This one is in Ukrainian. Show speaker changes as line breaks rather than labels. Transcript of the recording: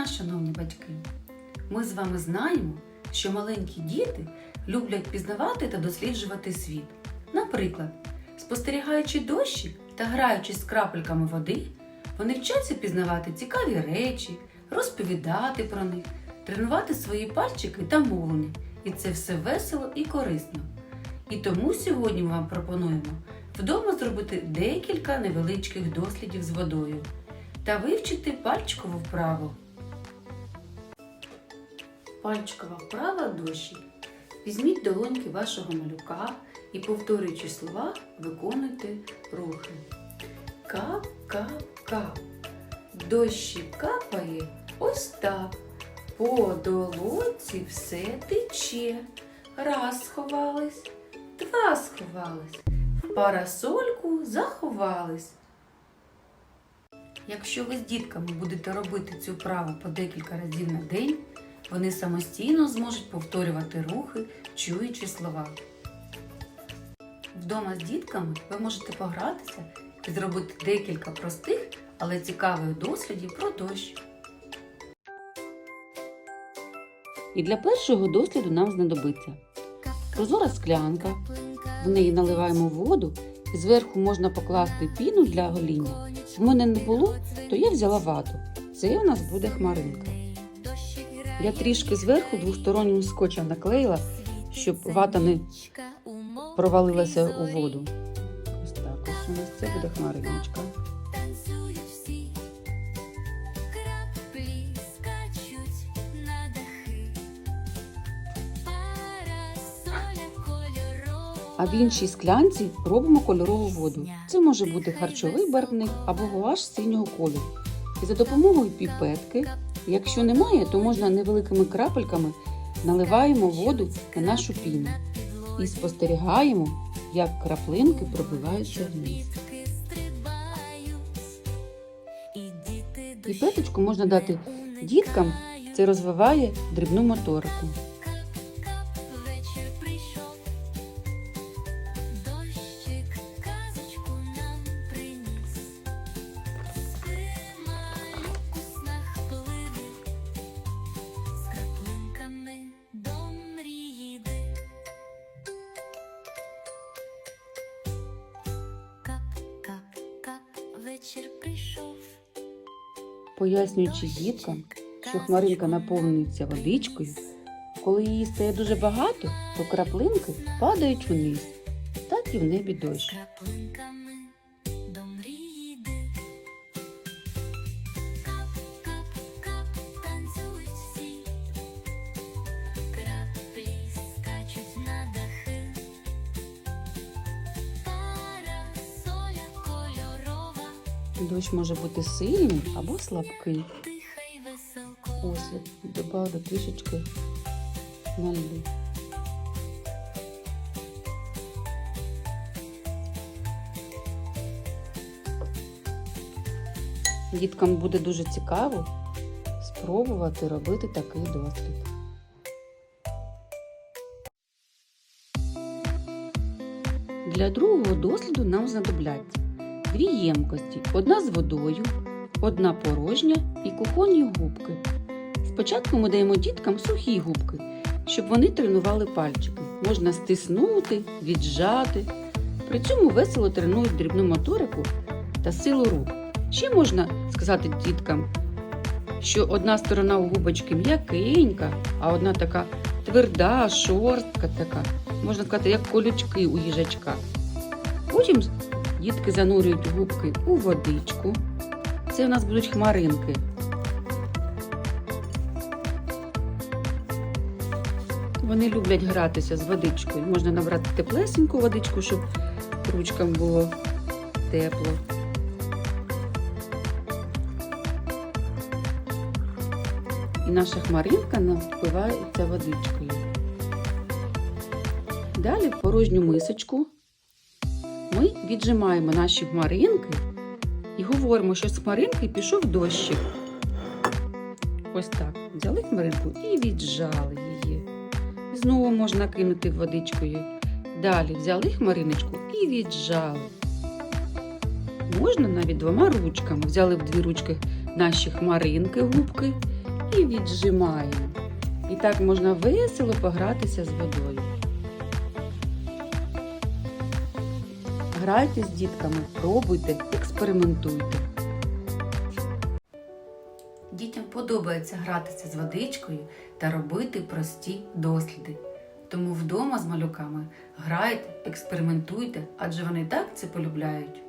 дня, шановні батьки! Ми з вами знаємо, що маленькі діти люблять пізнавати та досліджувати світ. Наприклад, спостерігаючи дощі та граючись з крапельками води, вони вчаться пізнавати цікаві речі, розповідати про них, тренувати свої пальчики та мовлення. І це все весело і корисно. І тому сьогодні ми вам пропонуємо вдома зробити декілька невеличких дослідів з водою та вивчити пальчикову вправу. Пальчикова вправа дощик. Візьміть долоньки вашого малюка і, повторюючи слова, виконуйте рухи. Кап, кап, кап. Дощик капає ось так. По долоці все тече. Раз сховались, два сховались, в парасольку заховались. Якщо ви з дітками будете робити цю вправу по декілька разів на день, вони самостійно зможуть повторювати рухи, чуючи слова. Вдома з дітками ви можете погратися і зробити декілька простих, але цікавих дослідів про дощ. І для першого досліду нам знадобиться прозора склянка, в неї наливаємо воду і зверху можна покласти піну для гоління. В мене не було, то я взяла вату. Це у нас буде хмаринка. Я трішки зверху двостороннім скотчем наклеїла, щоб вата не провалилася у воду. Ось так, ось у нас це буде хмариночка. А в іншій склянці робимо кольорову воду. Це може бути харчовий барвник або гуаш синього кольору. І за допомогою піпетки, якщо немає, то можна невеликими крапельками наливаємо воду на нашу піну і спостерігаємо, як краплинки пробиваються вниз. Піпеточку можна дати діткам, це розвиває дрібну моторику. Пояснюючи діткам, що хмаринка наповнюється водичкою, коли її стає дуже багато, то краплинки падають вниз. Так і в небі дощ. Дощ може бути сильний або слабкий. Ось я додав трішечки на льду. Діткам буде дуже цікаво спробувати робити такий дослід. Для другого досліду нам знадобляться дві ємкості: одна з водою, одна порожня і кухонні губки. Спочатку ми даємо діткам сухі губки, щоб вони тренували пальчики. Можна стиснути, віджати. При цьому весело тренують дрібну моторику та силу рук. Ще можна сказати діткам, що одна сторона у губочки м'якенька, а одна така тверда, шорстка така. Можна сказати, як колючки у їжачка. Потім дітки занурюють губки у водичку. Це у нас будуть хмаринки. Вони люблять гратися з водичкою. Можна набрати теплесеньку водичку, щоб ручкам було тепло. І наша хмаринка напивається водичкою. Далі в порожню мисочку ми віджимаємо наші хмаринки і говоримо, що з хмаринки пішов дощик. Ось так. Взяли хмаринку і віджали її. Знову можна кинути водичкою. Далі взяли хмариночку і віджали. Можна навіть двома ручками. Взяли в дві ручки наші хмаринки, губки і віджимаємо. І так можна весело погратися з водою. Грайте з дітками, пробуйте, експериментуйте. Дітям подобається гратися з водичкою та робити прості досліди. Тому вдома з малюками грайте, експериментуйте, адже вони так це полюбляють.